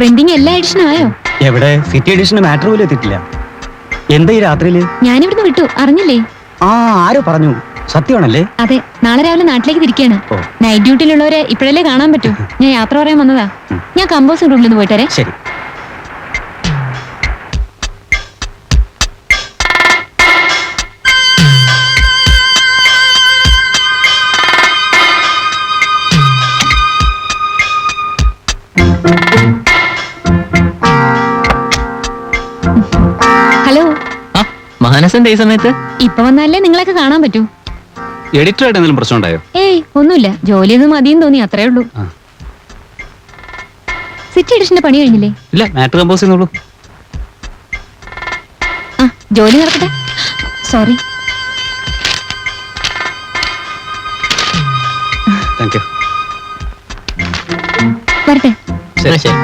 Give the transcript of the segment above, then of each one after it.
Printing എല്ലാ എഡിഷനും ആയോ? എവിടെ? സിറ്റി എഡിഷൻ മാറ്റർ പോലും എത്തിയിട്ടില്ല. എന്താ ഈ രാത്രിയിൽ? ഞാനിവിടുന്ന് വിട്ടു. അറിഞ്ഞില്ലേ? ആ ആരോ പറഞ്ഞു. സത്യമാണല്ലേ? അതെ നാളെ രാവിലെ നാട്ടിലേക്ക് തിരിക്കുകയാണ് ഓ. നൈറ്റ് ഡ്യൂട്ടിയിലുള്ളവരെ ഇപ്പോഴല്ലേ കാണാൻ പറ്റൂ? ഞാൻ യാത്ര പറയാൻ വന്നതാ. ഞാൻ കമ്പോസിംഗ് റൂമിൽ നിന്ന് പോയിട്ട് ശരി. മാനസന്റെ ഈ സമയത്ത്? ഇപ്പൊ വന്നാലേ നിങ്ങളൊക്കെ കാണാൻ പറ്റൂ. എഡിറ്ററായിട്ട് എന്തെങ്കിലും പ്രശ്നം ഉണ്ടായോ ഏയ് ഒന്നുമില്ല. ജോലിയൊന്നും മതിയെന്ന് തോന്നി അത്രേ ഉള്ളൂ. ആ. സിറ്റി എഡിഷന്റെ പണി കഴിഞ്ഞില്ലേ? ഇല്ല മാറ്റർ കമ്പോസ് ചെയ്യുന്നുള്ളൂ. ആ ജോലി നടക്കട്ടെ. സോറി. താങ്ക് യു വരട്ടെ. ശരി. ശരി.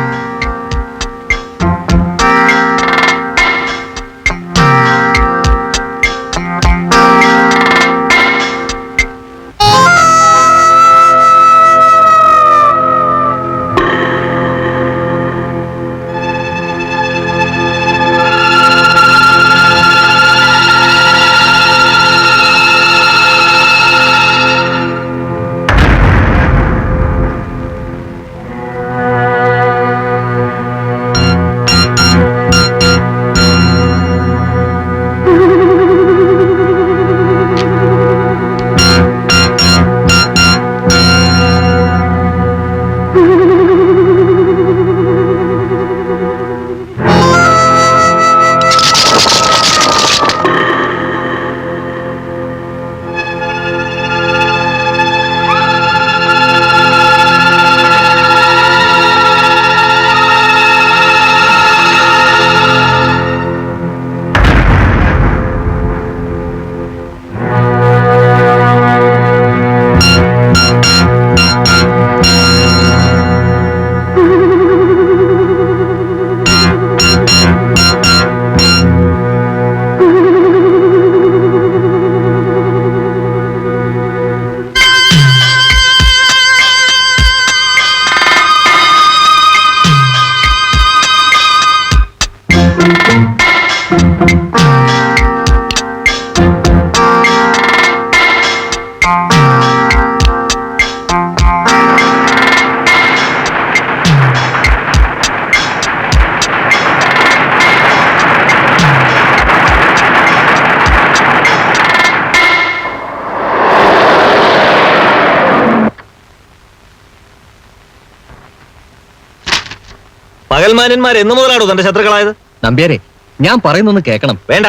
പകൽമാന്യന്മാർ എന്ന് മുതലാണോ തന്റെ ശത്രുക്കളായത്? നമ്പ്യാരെ ഞാൻ പറയുന്നൊന്ന് കേൾക്കണം. വേണ്ട.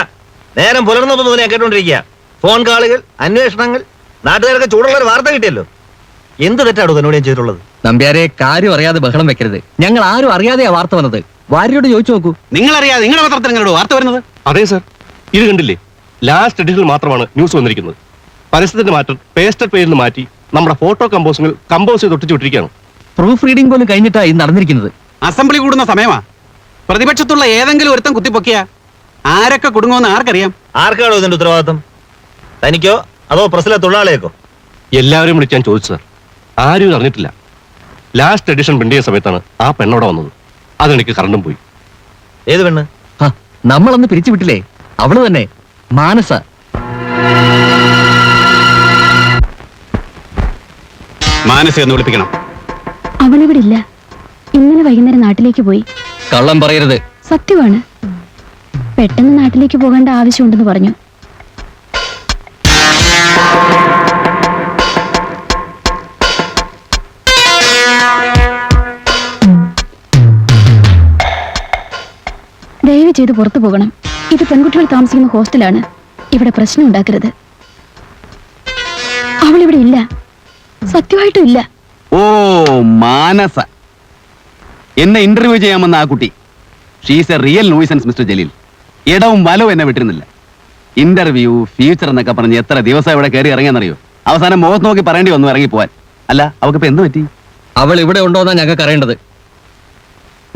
നേരം പുലർന്നപ്പോ മുതൽ ഞാൻ കേട്ടോണ്ടിരിക്കുക. ഫോൺ കാളുകൾ അന്വേഷണങ്ങൾ നാട്ടുകാരൊക്കെ ചൂടുള്ള ഒരു വാർത്ത കിട്ടിയല്ലോ. എന്ത് തെറ്റാണോ തന്നോട് ഞാൻ ചെയ്തിട്ടുള്ളത്? നമ്പ്യാരെ കാര്യം അറിയാതെ ബഹളം വെക്കരുത്. ഞങ്ങൾ ആരും അറിയാതെയാ വാർത്ത വന്നത്. വാര്യോട് ചോദിച്ചു നോക്കൂ. നിങ്ങൾ അറിയാതെ നിങ്ങളുടെ പത്രത്തിൽ നിങ്ങളുടെ വാർത്ത വരുന്നത്? അതെ സർ. ഇത് കണ്ടില്ലേ? ലാസ്റ്റ് എഡിഷനിൽ മാത്രമാണ് ന്യൂസ് വന്നിരിക്കുന്നത്. പരസ്യത്തിന്റെ മാറ്റം പേസ്റ്റർ പേരിൽ മാറ്റി നമ്മുടെ ഫോട്ടോ കമ്പോസിംഗിൽ കമ്പോസ് ചെയ്ത് ഒട്ടിച്ചു വിട്ടിരിക്കുകയാണ്. പ്രൂഫ് റീഡിംഗ് പോലും കഴിഞ്ഞിട്ടാണ് ഇത് നടന്നിരിക്കുന്നത്. അസംബ്ലി കൂടുന്ന സമയമാ. പ്രതിപക്ഷത്തുള്ള ഏതെങ്കിലും ഒരുത്തം കുത്തിപ്പൊക്കിയാ. ആരൊക്കെ കുടുങ്ങുമെന്ന് ആർക്കറിയാം? ആർക്കാണോ ഇതിന്റെ ഉത്തരവാദിത്തം തനിക്കോ അതോ പ്രസിലെ തൊഴിലാളിയേക്കോ? എല്ലാവരും വിളിച്ച് ഞാൻ ചോദിച്ചു സർ. ആരും അറിഞ്ഞിട്ടില്ല. ലാസ്റ്റ് എഡിഷൻ പ്രിന്റ് ചെയ്യുന്ന സമയത്താണ് ആ പെണ്ണോടെ വന്നത്. അതെനിക്ക് കറണ്ടും പോയി. ഏത് പെണ്ണ്? നമ്മളൊന്ന് നമ്മളന്ന് പിരിച്ചു വിട്ടില്ലേ? അവൾ തന്നെ. മാനസ. മാനസ എന്ന് വിളിപ്പിക്കണം. അവളിവിടെ ഇല്ല. ഇന്നലെ വൈകുന്നേരം നാട്ടിലേക്ക് പോയി. കള്ളം പറയരുത്. സത്യമാണ്. പെട്ടെന്ന് നാട്ടിലേക്ക് പോകേണ്ട ആവശ്യമുണ്ടെന്ന് പറഞ്ഞു. ദയവ് ചെയ്ത് പുറത്തു പോകണം. ഇത് പെൺകുട്ടികൾ താമസിക്കുന്ന ഹോസ്റ്റലാണ്. ഇവിടെ പ്രശ്നം ഉണ്ടാക്കരുത്. അവളിവിടെ ഇല്ല. സത്യമായിട്ടും ഇല്ല. ഓ മാനസ. എന്നെ ഇന്റർവ്യൂ ചെയ്യാമെന്ന ആ കുട്ടി. She's a real nuisance mister Jaleel. ഇടവും വലവും എന്നെ വിട്ടിരുന്നില്ല. ഇന്റർവ്യൂ ഫ്യൂച്ചർ എന്നൊക്കെ പറഞ്ഞ് എത്ര ദിവസം ഇവിടെ കയറി ഇറങ്ങിയെന്നറിയോ? അവസാനം മുഖത്ത് നോക്കി പറയേണ്ടി വന്നു ഇറങ്ങി പോവാൻ അല്ല അവക്കിപ്പോ എന്ത് പറ്റി? അവൾ ഇവിടെ ഉണ്ടോന്നാ ഞങ്ങൾക്ക് അറിയേണ്ടത്.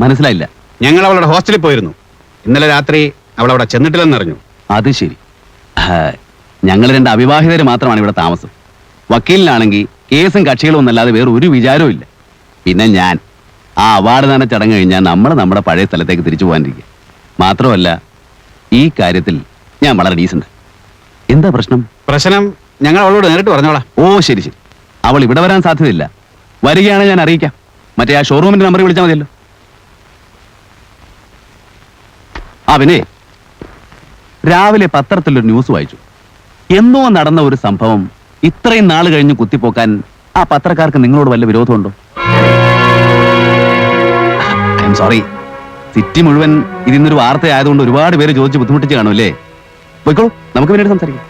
മനസ്സിലായില്ല. ഞങ്ങൾ അവളുടെ ഹോസ്റ്റലിൽ പോയിരുന്നു. ഇന്നലെ രാത്രി അവൾ അവിടെ ചെന്നിട്ടില്ലെന്നറിഞ്ഞു അത് ശരി. ഞങ്ങൾ രണ്ട് അവിവാഹിതർ മാത്രമാണ് ഇവിടെ താമസം. വക്കീലിനാണെങ്കിൽ കേസും കക്ഷികളും ഒന്നല്ലാതെ വേറെ ഒരു വിചാരവും ഇല്ല. പിന്നെ ഞാൻ. ആ അവാർഡ് ദാന ചടങ്ങ് കഴിഞ്ഞാൽ നമ്മൾ നമ്മുടെ പഴയ സ്ഥലത്തേക്ക് തിരിച്ചു പോകാനിരിക്കുക മാത്രമല്ല ഈ കാര്യത്തിൽ ഞാൻ വളരെ ഡീസന്റ് എന്താ പ്രശ്നം? പ്രശ്നം ഞങ്ങൾ അവളോട് നേരിട്ട് പറഞ്ഞോളാം. ഓ ശരി ശരി. അവൾ ഇവിടെ വരാൻ സാധ്യതയില്ല. വരികയാണെങ്കിൽ ഞാൻ അറിയിക്കാം. മറ്റേ ആ ഷോറൂമിന്റെ നമ്പർ വിളിച്ചാൽ മതിയല്ലോ. ആ പിന്നെ രാവിലെ പത്രത്തിലൊരു ന്യൂസ് വായിച്ചു. എന്നോ നടന്ന ഒരു സംഭവം ഇത്രയും നാൾ കഴിഞ്ഞ് കുത്തിപ്പോക്കാൻ ആ പത്രക്കാർക്ക് നിങ്ങളോട് വല്ല വിരോധമുണ്ടോ? ഐ സോറി സിറ്റി മുഴുവൻ ഇതിന്നൊരു വാർത്ത ആയതുകൊണ്ട് ഒരുപാട് പേര് ചോദിച്ച് ബുദ്ധിമുട്ടിച്ച് കാണുമല്ലേ? പോയിക്കോളൂ നമുക്ക് പിന്നീട് സംസാരിക്കാം.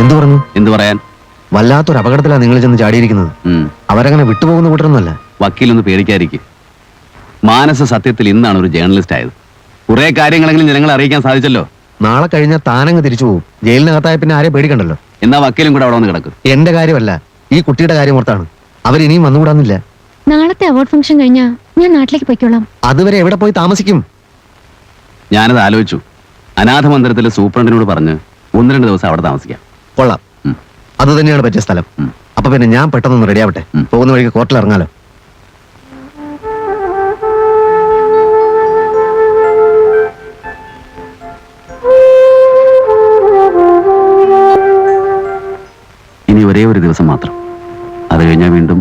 എന്തു പറഞ്ഞു? എന്തു പറയാൻ? വല്ലാത്തൊരു അപകടത്തിലാണ് നിങ്ങൾ ചെന്ന് ചാടിയിരിക്കുന്നത്. അവരങ്ങനെ വിട്ടുപോകുന്ന കൂട്ടരൊന്നുമല്ല. വക്കീലൊന്ന് പേടിക്കാതിരിക്കും. മാനസ സത്യത്തിൽ ഇന്നാണ് ഒരു ജേർണലിസ്റ്റ് ആയത്. കുറെ കാര്യങ്ങളെങ്കിലും ജനങ്ങളെ അറിയിക്കാൻ സാധിച്ചല്ലോ? നാളെ കഴിഞ്ഞാൽ താനങ്ങ് തിരിച്ചു പോകും ജയിലിനകത്തായ പിന്നെ ആരെ പേടിക്കണ്ടല്ലോ? എന്നാ വക്കീലും കൂടെ അവിടെ വന്ന് കിടക്കും. എന്റെ കാര്യമല്ല ഈ കുട്ടിയുടെ കാര്യം ഓർത്താണ് അവരിനിയും വന്നുകൂടാന്നില്ല. നാളത്തെ അവാർഡ് ഫംഗ്ഷൻ കഴിഞ്ഞാ ഞാൻ നാട്ടിലേക്ക് പോയിക്കോളാം. അതുവരെ എവിടെ പോയി താമസിക്കും? ഞാനത് ആലോചിച്ചു. അനാഥ മന്ദിരത്തിലെ സൂപ്രണ്ടിനോട് പറഞ്ഞ് ഒന്ന് രണ്ട് ദിവസം അവിടെ താമസിക്കാം. കൊള്ളാം. അത് തന്നെയാണ് പറ്റിയ സ്ഥലം. അപ്പൊ പിന്നെ ഞാൻ പെട്ടെന്ന് റെഡി ആവട്ടെ. പോകുന്ന വഴിക്ക് കോർട്ടിൽ ഇറങ്ങാലോ? ഇനി ഒരേ ഒരു ദിവസം മാത്രം. അത് കഴിഞ്ഞാൽ വീണ്ടും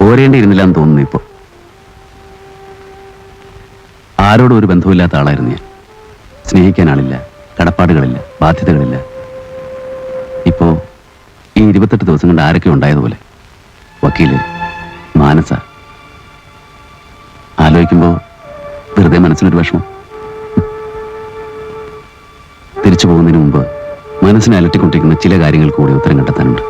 പോരേണ്ടിയിരുന്നില്ല എന്ന് തോന്നുന്നു ഇപ്പോൾ ആരോടും ഒരു ബന്ധവുമില്ലാത്ത ആളായിരുന്നു ഞാൻ. സ്നേഹിക്കാൻ ആളില്ല കടപ്പാടുകളില്ല ബാധ്യതകളില്ല. ഇപ്പോൾ ഈ ഇരുപത്തെട്ട് ദിവസം കൊണ്ട് ആരൊക്കെ ഉണ്ടായതുപോലെ? വക്കീൽ മാനസ. ആലോചിക്കുമ്പോൾ വെറുതെ മനസ്സിനൊരു വിഷമം. തിരിച്ചു പോകുന്നതിന് മുമ്പ് മനസ്സിനെ അലട്ടിക്കൊണ്ടിരിക്കുന്ന ചില കാര്യങ്ങൾ കൂടി ഉത്തരം കണ്ടെത്താനുണ്ട്.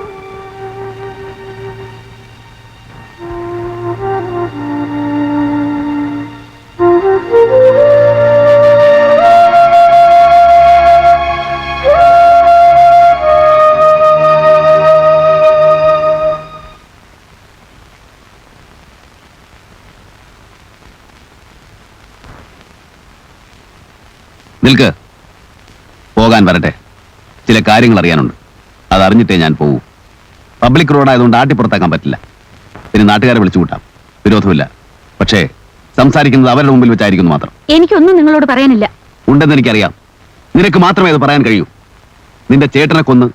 നിൽക്ക്. പോകാൻ വരട്ടെ. ചില കാര്യങ്ങൾ അറിയാനുണ്ട്. അതറിഞ്ഞിട്ടേ ഞാൻ പോകൂ പബ്ലിക് റോഡായതുകൊണ്ട് ആട്ടിപ്പുറത്താക്കാൻ പറ്റില്ല. പിന്നെ നാട്ടുകാരെ വിളിച്ചു കൂട്ടാം. വിരോധമില്ല. പക്ഷേ സംസാരിക്കുന്നത് അവരുടെ മുമ്പിൽ വെച്ചായിരിക്കും മാത്രം. എനിക്കൊന്നും നിങ്ങളോട് പറയാനില്ല. ഉണ്ടെന്ന് എനിക്കറിയാം. നിനക്ക് മാത്രമേ അത് പറയാൻ കഴിയൂ. നിന്റെ ചേട്ടനെ കൊന്ന്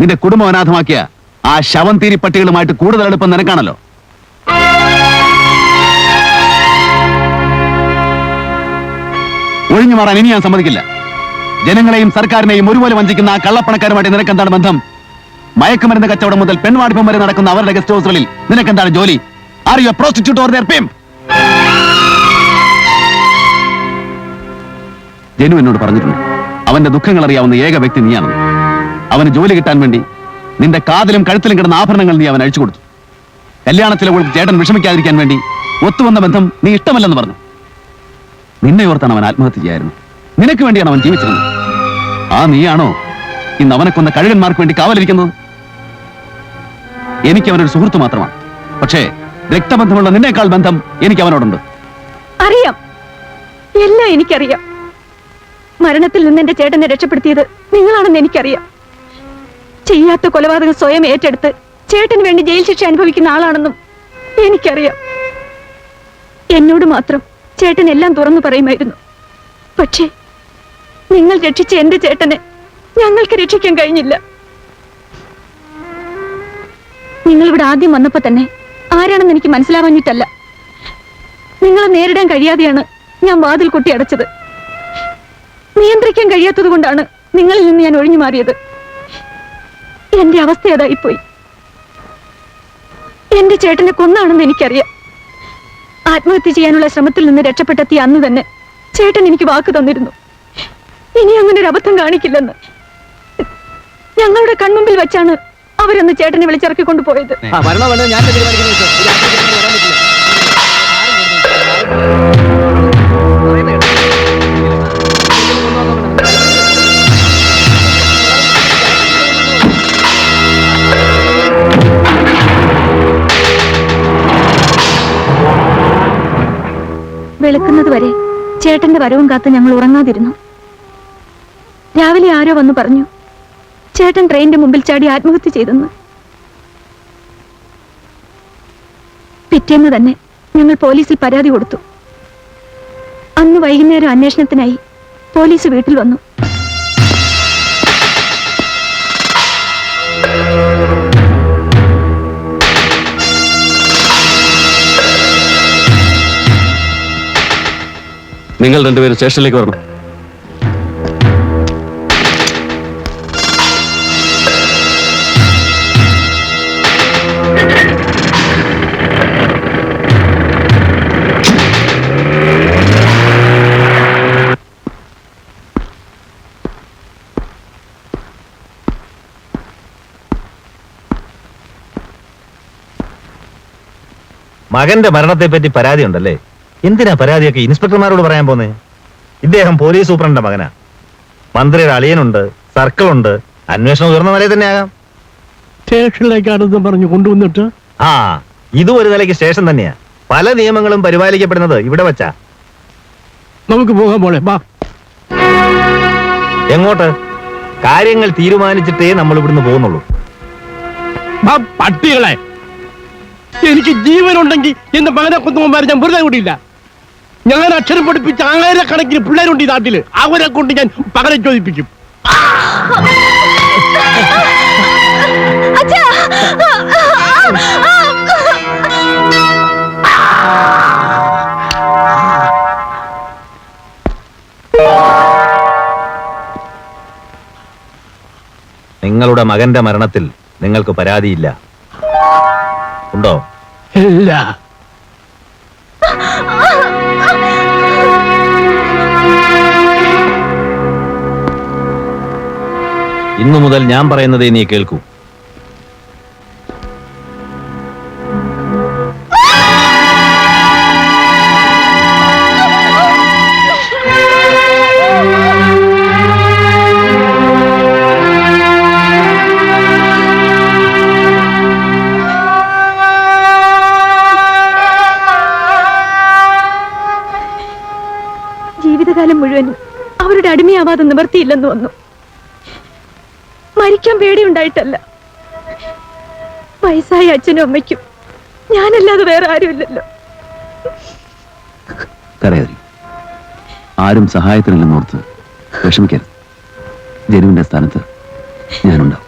നിന്റെ കുടുംബം അനാഥമാക്കിയ ആ ശവം തീരി പട്ടികളുമായിട്ട് കൂടുതൽ എളുപ്പം നിനക്കാണല്ലോ. ഒഴിഞ്ഞു മാറാൻ ഇനി ഞാൻ സമ്മതിക്കില്ല. ജനങ്ങളെയും സർക്കാരിനെയും ഒരുപോലെ വഞ്ചിക്കുന്ന കള്ളപ്പണക്കാരുമായിട്ട് നിനക്കെന്താണ് ബന്ധം? മയക്കുമരുന്ന് കച്ചവടം മുതൽ പെൺവാടിപ്പം വരെ നടക്കുന്ന അവരുടെ ഗസ്റ്റ് ഹൗസുകളിൽ നിനക്കെന്താണ് ജോലി? ആർ യു പ്രോസ്റ്റിറ്റ്യൂട്ട് ഓർ ദർ ജനു എന്നോട് പറഞ്ഞിട്ടുണ്ട്. അവന്റെ ദുഃഖങ്ങൾ അറിയാവുന്ന ഏക വ്യക്തി നീയാണ്. അവന് ജോലി കിട്ടാൻ വേണ്ടി നിന്റെ കാതിലും കഴുത്തിലും കിടന്ന ആഭരണങ്ങൾ നീ അവൻ അഴിച്ചു കൊടുത്തു. കല്യാണത്തിലെ കൊടുത്ത് ചേട്ടൻ വിഷമിക്കാതിരിക്കാൻ വേണ്ടി ഒത്തുവന്ന ബന്ധം നീ ഇഷ്ടമല്ലെന്ന് പറഞ്ഞു. നിന്നെ ഓർത്താണ് അവൻ ആത്മഹത്യ ചെയ്യായിരുന്നു. നിനക്ക് വേണ്ടിയാണ് അവൻ ജീവിച്ചിരുന്നത്. ആ നീയാണോ ഇന്ന് അവനെ കൊന്ന കഴുകന്മാർക്ക് വേണ്ടി കാവലിരിക്കുന്നത്? എനിക്ക് അവനൊരു സുഹൃത്ത് മാത്രമാണ്. പക്ഷേ രക്തബന്ധമുള്ള നിന്നേക്കാൾ ബന്ധം എനിക്ക് അവനോടുണ്ട്. അറിയാം. എല്ലാം എനിക്കറിയാം. മരണത്തിൽ നിന്ന് എന്റെ ചേട്ടനെ രക്ഷപ്പെടുത്തിയത് നിങ്ങളാണെന്ന് എനിക്കറിയാം. ചെയ്യാത്ത കൊലപാതകം സ്വയം ഏറ്റെടുത്ത് ചേട്ടന് വേണ്ടി ജയിൽ ശിക്ഷ അനുഭവിക്കുന്ന ആളാണെന്നും എനിക്കറിയാം. എന്നോട് മാത്രം ചേട്ടൻ എല്ലാം തുറന്നു പറയുമായിരുന്നു. പക്ഷേ നിങ്ങൾ രക്ഷിച്ച എന്റെ ചേട്ടനെ ഞങ്ങൾക്ക് രക്ഷിക്കാൻ കഴിഞ്ഞില്ല. നിങ്ങൾ ഇവിടെ ആദ്യം വന്നപ്പോ തന്നെ ആരാണെന്ന് എനിക്ക് മനസ്സിലാവാഞ്ഞിട്ടല്ല. നിങ്ങളെ നേരിടാൻ കഴിയാതെയാണ് ഞാൻ വാതിൽ കൊട്ടി അടച്ചത്. നിയന്ത്രിക്കാൻ കഴിയാത്തത് കൊണ്ടാണ് നിങ്ങളിൽ നിന്ന് ഞാൻ ഒഴിഞ്ഞു മാറിയത്. എന്റെ അവസ്ഥ അതായിപ്പോയി. എന്റെ ചേട്ടനെ കൊന്നാണെന്ന് എനിക്കറിയാം. ആത്മഹത്യ ചെയ്യാനുള്ള ശ്രമത്തിൽ നിന്ന് രക്ഷപ്പെട്ടെത്തിയ അന്ന് തന്നെ ചേട്ടൻ എനിക്ക് വാക്ക് തന്നിരുന്നു. ഇനി അങ്ങനെ ഒരു അബദ്ധം കാണിക്കില്ലെന്ന്. ഞങ്ങളുടെ കൺമുമ്പിൽ വെച്ചാണ് അവരൊന്ന് ചേട്ടനെ വിളിച്ചിറക്കി കൊണ്ടുപോയത്. വെളുക്കുന്നത് വരെ ചേട്ടന്റെ വരവും കാത്ത് ഞങ്ങൾ ഉറങ്ങാതിരുന്നു. രാവിലെ ആരോ വന്നു പറഞ്ഞു ചേട്ടൻ ട്രെയിനിന്റെ മുമ്പിൽ ചാടി ആത്മഹത്യ ചെയ്തെന്ന്. പിറ്റേന്ന് തന്നെ ഞങ്ങൾ പോലീസിൽ പരാതി കൊടുത്തു. അന്ന് വൈകുന്നേരം അന്വേഷണത്തിനായി പോലീസ് വീട്ടിൽ വന്നു. നിങ്ങൾ രണ്ടുപേരും സ്റ്റേഷനിലേക്ക് വരണം. മകന്റെ മരണത്തെ പറ്റി പരാതി ഉണ്ടല്ലേ എന്തിനാ പരാതിയൊക്കെ ഇൻസ്പെക്ടർമാരോട് പറയാൻ പോന്നേ? ഇദ്ദേഹം പോലീസ് സൂപ്രണ്ടിന്റെ മകനാ. മന്ത്രിയുടെ അളിയനുണ്ട് സർക്കിളുണ്ട് അന്വേഷണം ഉയർന്ന നിലയിൽ തന്നെ ആകാം സ്റ്റേഷനിലേക്കാണെന്ന് പറഞ്ഞു കൊണ്ടുവന്നിട്ട്? ആ ഇതും ഒരു നിലയ്ക്ക് സ്റ്റേഷൻ തന്നെയാ. പല നിയമങ്ങളും പരിപാലിക്കപ്പെടുന്നത് ഇവിടെ വച്ചാ. നമുക്ക് പോകാൻ പോളെ വാ. എങ്ങോട്ട്? കാര്യങ്ങൾ തീരുമാനിച്ചിട്ടേ നമ്മൾ ഇവിടുന്ന് പോകുന്നുള്ളൂ. വാ, പട്ടികളെ. എനിക്ക് ജീവനുണ്ടെങ്കിൽ എന്റെ മകനെ കൊന്നുമാരെ ഞാൻ വെറുതെ കൂടിയില്ല ഞാൻ അക്ഷരം പഠിപ്പിച്ച ആയിരക്കണക്കിന് പിള്ളേരുണ്ട് ഈ നാട്ടിൽ. അവരെ കൊണ്ട് ഞാൻ പകരം ചോദിപ്പിക്കും. നിങ്ങളുടെ മകന്റെ മരണത്തിൽ നിങ്ങൾക്ക് പരാതിയില്ല. ഉണ്ടോ? ഇല്ല. ഇന്നു മുതൽ ഞാൻ പറയുന്നതേ നീ കേൾക്കൂ. ജീവിതകാലം മുഴുവൻ അവരുടെ അടിമയാവാതെ നിവർത്തിയില്ലെന്ന് വന്നു. മരിക്കാൻ പേടിയുണ്ടായിട്ടല്ല. വയസ്സായ അച്ഛനും അമ്മയ്ക്കും ഞാനല്ലാതെ വേറെ ആരുമില്ലല്ലോ. ആരും സഹായത്തിനില്ലെന്നോർത്ത് വിഷമിക്കരുത്. ജനുവിന്റെ സ്ഥാനത്ത് ഞാനുണ്ടാവും.